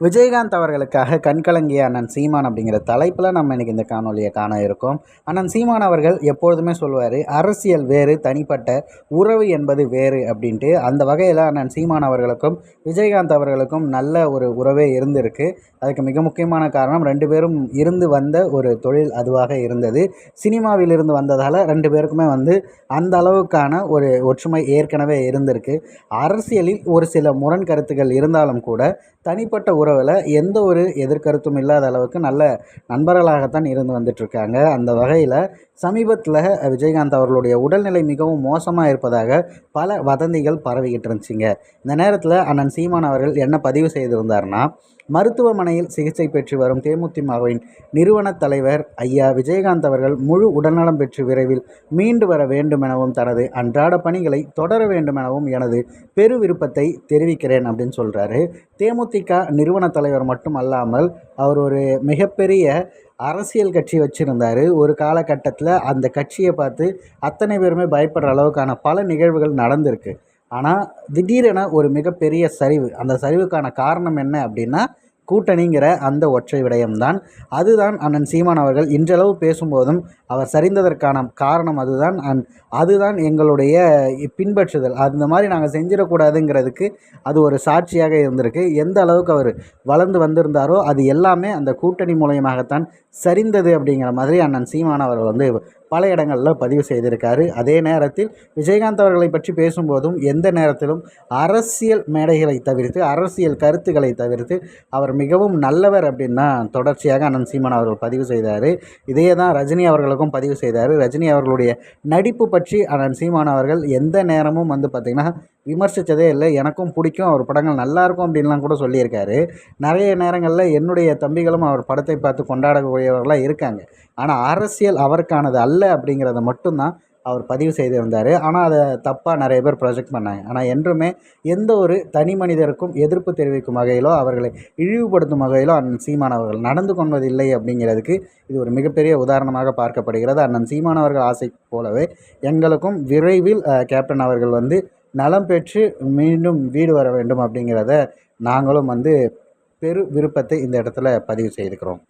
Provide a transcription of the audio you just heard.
விஜயகாந்த் அவர்களுக்காக கண்கலங்கிய அண்ணன் சீமான் அப்படிங்கிற தலைப்பில் நம்ம இன்றைக்கி இந்த காணொலியை காண இருக்கோம். அண்ணன் சீமான் அவர்கள் எப்பொழுதுமே சொல்லுவார் அரசியல் வேறு தனிப்பட்ட உறவு என்பது வேறு அப்படின்ட்டு. அந்த வகையில் அண்ணன் சீமான் அவர்களுக்கும் விஜயகாந்த் அவர்களுக்கும் நல்ல ஒரு உறவே இருந்திருக்கு. அதுக்கு மிக முக்கியமான காரணம் ரெண்டு பேரும் இருந்து வந்த ஒரு தொழில் அதுவாக இருந்தது. சினிமாவில் இருந்து வந்ததால் ரெண்டு பேருக்குமே வந்து அந்த அளவுக்கான ஒரு ஒற்றுமை ஏற்கனவே இருந்திருக்கு. அரசியலில் ஒரு சில முரண் கருத்துக்கள் இருந்தாலும் கூட தனிப்பட்ட உறவில் எந்த ஒரு எதிர்கருத்தும் இல்லாத அளவுக்கு நல்ல நண்பர்களாகத்தான் இருந்து வந்துட்டுருக்காங்க அந்த வகையில் சமீபத்தில் விஜயகாந்த் அவர்களுடைய உடல்நிலை மிகவும் மோசமாக இருப்பதாக பல வதந்திகள் பரவிக்கிட்டு இருந்துச்சுங்க. இந்த நேரத்தில் அண்ணன் சீமான் அவர்கள் என்ன பதிவு செய்திருந்தார்னா மருத்துவமனையில் சிகிச்சை பெற்று வரும் தேமுதிமாவின் நிறுவன தலைவர் ஐயா விஜயகாந்த் அவர்கள் முழு உடல்நலம் பெற்று விரைவில் மீண்டு வர வேண்டும் எனவும் தனது அன்றாட பணிகளை தொடர வேண்டும் எனவும் எனது பெரு விருப்பத்தை தெரிவிக்கிறேன் அப்படின்னு சொல்கிறாரு தேமுதிக நிறுவன தலைவர் மட்டும் அல்லாமல் அவர் ஒரு மிகப்பெரிய அரசியல் கட்சி வச்சுருந்தார். ஒரு காலகட்டத்தில் அந்த கட்சியை பார்த்து அத்தனை பேருமே பயப்படுற அளவுக்கான பல நிகழ்வுகள் நடந்திருக்கு. ஆனால் திடீரென ஒரு மிகப்பெரிய சரிவு. அந்த சரிவுக்கான காரணம் என்ன அப்படின்னா கூட்டணிங்கிற அந்த ஒற்றை விடயம்தான். அதுதான் அண்ணன் சீமான் அவர்கள் இன்றளவு பேசும்போதும் அவர் சரிந்ததற்கான காரணம் அதுதான். அன் அதுதான் எங்களுடைய பின்பற்றுதல். அந்த மாதிரி நாங்கள் செஞ்சிடக்கூடாதுங்கிறதுக்கு அது ஒரு சாட்சியாக இருந்திருக்கு. எந்த அளவுக்கு அவர் வளர்ந்து வந்திருந்தாரோ அது எல்லாமே அந்த கூட்டணி மூலயமாகத்தான் சரிந்தது அப்படிங்கிற மாதிரி அண்ணன் சீமான் அவர்கள் வந்து பல இடங்களில் பதிவு செய்திருக்காரு. அதே நேரத்தில் விஜயகாந்த் அவர்களை பற்றி பேசும்போதும் எந்த நேரத்திலும் அரசியல் மேடைகளை தவிர்த்து அரசியல் கருத்துக்களை தவிர்த்து அவர் மிகவும் நல்லவர் அப்படின்னு தான் தொடர்ச்சியாக அண்ணன் சீமான் அவர்கள் பதிவு செய்தார். இதே தான் ரஜினி அவர்களுக்கும் பதிவு செய்தார். ரஜினி அவர்களுடைய நடிப்பு பற்றி அண்ணன் சீமான் அவர்கள் எந்த நேரமும் வந்து பார்த்திங்கன்னா விமர்சித்ததே இல்லை. எனக்கும் பிடிக்கும். அவர் படங்கள் நல்லாயிருக்கும் அப்படின்லாம் கூட சொல்லியிருக்காரு. நிறைய நேரங்களில் என்னுடைய தம்பிகளும் அவர் படத்தை பார்த்து கொண்டாடக்கூடியவர்களாக இருக்காங்க. ஆனால் அரசியல் அவருக்கானது அல்ல அப்படிங்கிறத மட்டும்தான் அவர் பதிவு செய்திருந்தார் ஆனால் அதை தப்பாக நிறைய பேர் ப்ரொஜெக்ட் பண்ணாங்க. ஆனால் என்றுமே எந்த ஒரு தனி மனிதருக்கும் எதிர்ப்பு தெரிவிக்கும் வகையிலோ அவர்களை இழிவுபடுத்தும் வகையிலோ அண்ணன் சீமான் அவர்கள் நடந்து கொள்வதில்லை அப்படிங்கிறதுக்கு இது ஒரு மிகப்பெரிய உதாரணமாக பார்க்கப்படுகிறது. அண்ணன் சீமான் அவர்கள் ஆசை போலவே எங்களுக்கும் விரைவில் கேப்டன் அவர்கள் வந்து நலம் பெற்று மீண்டும் வீடு வர வேண்டும் அப்படிங்கிறத நாங்களும் வந்து பெரு விருப்பத்தை இந்த இடத்துல பதிவு செய்துக்கிறோம்.